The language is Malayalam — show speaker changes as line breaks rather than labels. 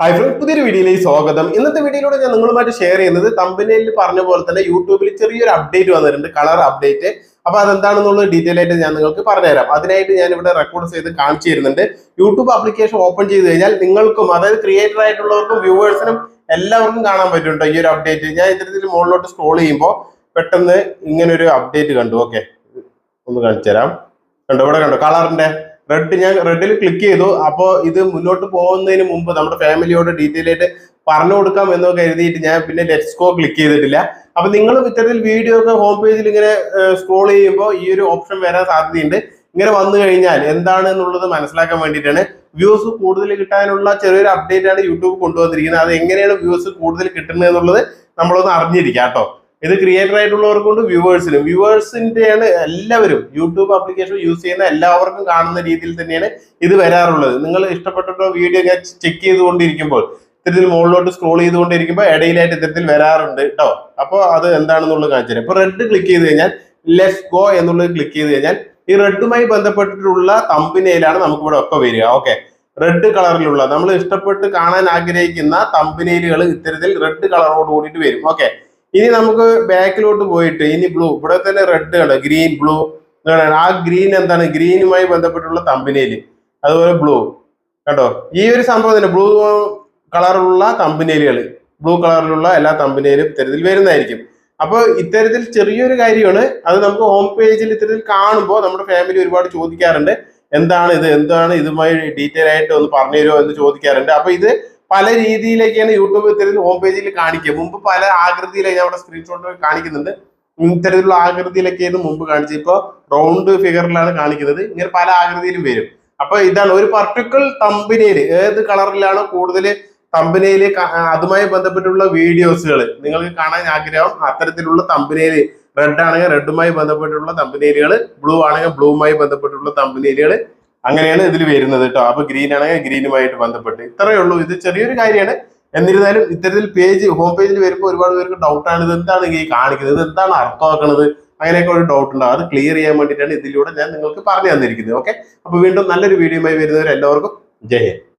ഹായ് ഫ്രണ്ട് പുതിയൊരു വീഡിയോയിലേക്ക് സ്വാഗതം. ഇന്നത്തെ വീഡിയോയിലൂടെ ഞാൻ നിങ്ങളുമായിട്ട് ഷെയർ ചെയ്യുന്നത് തമ്പനയിൽ പറഞ്ഞ പോലെ തന്നെ യൂട്യൂബിൽ ചെറിയൊരു അപ്ഡേറ്റ് വന്നിട്ടുണ്ട് കളർ അപ്ഡേറ്റ് അപ്പൊ അതെന്താണെന്നുള്ളത് ഡീറ്റെയിൽ ആയിട്ട് ഞാൻ നിങ്ങൾക്ക് പറഞ്ഞുതരാം. അതിനായിട്ട് ഞാൻ ഇവിടെ റെക്കോർഡ് ചെയ്ത് കാണിച്ചു തരുന്നുണ്ട്. യൂട്യൂബ് ആപ്ലിക്കേഷൻ ഓപ്പൺ ചെയ്ത് കഴിഞ്ഞാൽ നിങ്ങൾക്കും അതായത് ക്രിയേറ്റർ ആയിട്ടുള്ളവർക്കും വ്യൂവേഴ്സിനും എല്ലാവർക്കും കാണാൻ പറ്റുന്നുണ്ടോ ഈ ഒരു അപ്ഡേറ്റ് ഞാൻ ഇത്തരത്തിൽ മുകളിലോട്ട് സ്ക്രോൾ ചെയ്യുമ്പോൾ പെട്ടെന്ന് ഇങ്ങനെ ഒരു അപ്ഡേറ്റ് കണ്ടു. ഓക്കെ ഒന്ന് കാണിച്ചു തരാം കണ്ടോ? ഇവിടെ കണ്ടോ? കളറിന്റെ റെഡ് ഞാൻ റെഡിൽ ക്ലിക്ക് ചെയ്തു. അപ്പോൾ ഇത് മുന്നോട്ട് പോകുന്നതിന് മുമ്പ് നമ്മുടെ ഫാമിലിയോട് ഡീറ്റെയിൽ ആയിട്ട് പറഞ്ഞു കൊടുക്കാം എന്ന് കരുതിയിട്ട് ഞാൻ പിന്നെ ലെറ്റ്സ് ഗോ ക്ലിക്ക് ചെയ്തിട്ടില്ല. അപ്പൊ നിങ്ങൾ ഇത്തരത്തിൽ വീഡിയോ ഒക്കെ ഹോം പേജിൽ ഇങ്ങനെ സ്ക്രോൾ ചെയ്യുമ്പോൾ ഈ ഒരു ഓപ്ഷൻ വരാൻ സാധ്യതയുണ്ട്. ഇങ്ങനെ വന്നു കഴിഞ്ഞാൽ എന്താണ് എന്നുള്ളത് മനസ്സിലാക്കാൻ വേണ്ടിയിട്ടാണ്. വ്യൂസ് കൂടുതൽ കിട്ടാനുള്ള ചെറിയൊരു അപ്ഡേറ്റ് ആണ് യൂട്യൂബ് കൊണ്ടുവന്നിരിക്കുന്നത്. അത് എങ്ങനെയാണ് വ്യൂസ് കൂടുതൽ കിട്ടുന്നത് എന്നുള്ളത് നമ്മളൊന്ന് അറിഞ്ഞിരിക്കാം കേട്ടോ. ഇത് ക്രിയേറ്റർ ആയിട്ടുള്ളവർക്കുണ്ട് വ്യൂവേഴ്സിനും. വ്യൂവേഴ്സിന്റെയാണ് എല്ലാവരും യൂട്യൂബ് ആപ്ലിക്കേഷൻ യൂസ് ചെയ്യുന്ന എല്ലാവർക്കും കാണുന്ന രീതിയിൽ തന്നെയാണ് ഇത് വരാറുള്ളത്. നിങ്ങൾ ഇഷ്ടപ്പെട്ടിട്ടോ വീഡിയോ ഞാൻ ചെക്ക് ചെയ്തുകൊണ്ടിരിക്കുമ്പോൾ ഇത്തരത്തിൽ മുകളിലോട്ട് സ്ക്രോൾ ചെയ്തുകൊണ്ടിരിക്കുമ്പോൾ ഇടയിലായിട്ട് ഇത്തരത്തിൽ വരാറുണ്ട് കേട്ടോ അപ്പോൾ അത് എന്താണെന്നുള്ളത് കാണിച്ചു ഇപ്പൊ റെഡ് ക്ലിക്ക് ചെയ്ത് കഴിഞ്ഞാൽ ലെസ് ഗോ എന്നുള്ളത് ക്ലിക്ക് ചെയ്ത് കഴിഞ്ഞാൽ ഈ റെഡുമായി ബന്ധപ്പെട്ടിട്ടുള്ള തമ്പിനയിലാണ് നമുക്ക് ഇവിടെ ഒക്കെ വരിക. ഓക്കെ റെഡ് കളറിലുള്ള നമ്മൾ ഇഷ്ടപ്പെട്ട് കാണാൻ ആഗ്രഹിക്കുന്ന തമ്പിനയിലുകൾ ഇത്തരത്തിൽ റെഡ് കളറോട് കൂടിയിട്ട് വരും. ഓക്കെ ഇനി നമുക്ക് ബാക്കിലോട്ട് പോയിട്ട് ഇനി ബ്ലൂ ഇവിടെ തന്നെ റെഡ് ആണ് ഗ്രീൻ ബ്ലൂ ആ ഗ്രീൻ എന്താണ്? ഗ്രീനുമായി ബന്ധപ്പെട്ടുള്ള തമ്പനിയിൽ അതുപോലെ ബ്ലൂ കേട്ടോ ഈ ഒരു സംഭവം തന്നെ ബ്ലൂ കളറിലുള്ള തമ്പിനയിലുകൾ ബ്ലൂ കളറിലുള്ള എല്ലാ തമ്പനിയിലും ഇത്തരത്തിൽ വരുന്നതായിരിക്കും. അപ്പോൾ ഇത്തരത്തിൽ ചെറിയൊരു കാര്യമാണ്. അത് നമുക്ക് ഹോം പേജിൽ ഇത്തരത്തിൽ കാണുമ്പോൾ നമ്മുടെ ഫാമിലി ഒരുപാട് ചോദിക്കാറുണ്ട്. എന്താണ് ഇത്? എന്താണ് ഇതുമായി ഡീറ്റെയിൽ ആയിട്ട് ഒന്ന് പറഞ്ഞു തരുമോ എന്ന് ചോദിക്കാറുണ്ട്. അപ്പൊ ഇത് പല രീതിയിലേക്കാണ് യൂട്യൂബ് ഇത്തരത്തിൽ ഹോം പേജിൽ കാണിക്കുക. മുമ്പ് പല ആകൃതിയിലായി ഞാൻ അവിടെ സ്ക്രീൻഷോട്ട് കാണിക്കുന്നുണ്ട്. ഇത്തരത്തിലുള്ള ആകൃതിയിലൊക്കെയായിരുന്നു മുമ്പ് കാണിച്ചത്. ഇപ്പോൾ റൗണ്ട് ഫിഗറിലാണ് കാണിക്കുന്നത്. ഇങ്ങനെ പല ആകൃതിയിലും വരും. അപ്പൊ ഇതാണ് ഒരു പർട്ടിക്കുലർ തമ്പനയിൽ ഏത് കളറിലാണോ കൂടുതൽ തമ്പനയിൽ അതുമായി ബന്ധപ്പെട്ടുള്ള വീഡിയോസുകൾ നിങ്ങൾക്ക് കാണാൻ ആഗ്രഹം അത്തരത്തിലുള്ള തമ്പനയിൽ റെഡ് ആണെങ്കിൽ റെഡുമായി ബന്ധപ്പെട്ടുള്ള തമ്പനയിലുകൾ ബ്ലൂ ആണെങ്കിൽ ബ്ലൂവുമായി ബന്ധപ്പെട്ടുള്ള തമ്പനയിലുകൾ അങ്ങനെയാണ് ഇതിൽ വരുന്നത് കേട്ടോ അപ്പൊ ഗ്രീൻ ആണെങ്കിൽ ഗ്രീനുമായിട്ട് ബന്ധപ്പെട്ട്. ഇത്രയേ ഉള്ളൂ. ഇത് ചെറിയൊരു കാര്യമാണ്. എന്നിരുന്നാലും ഇത്തരത്തിൽ പേജ് ഹോം പേജിൽ വരുമ്പോൾ ഒരുപാട് പേർക്ക് ഡൗട്ടാണ് ഇത് എന്താണ് ഈ കാണിക്കുന്നത്? ഇത് എന്താണ് അർത്ഥമാക്കുന്നത് അങ്ങനെയൊക്കെ ഒരു ഡൗട്ട് ഉണ്ടാവും അത് ക്ലിയർ ചെയ്യാൻ വേണ്ടിയിട്ടാണ് ഇതിലൂടെ ഞാൻ നിങ്ങൾക്ക് പറഞ്ഞു തന്നിരിക്കുന്നത്. ഓക്കെ അപ്പൊ വീണ്ടും നല്ലൊരു വീഡിയോയുമായി വരുന്നവർ എല്ലാവർക്കും ജയ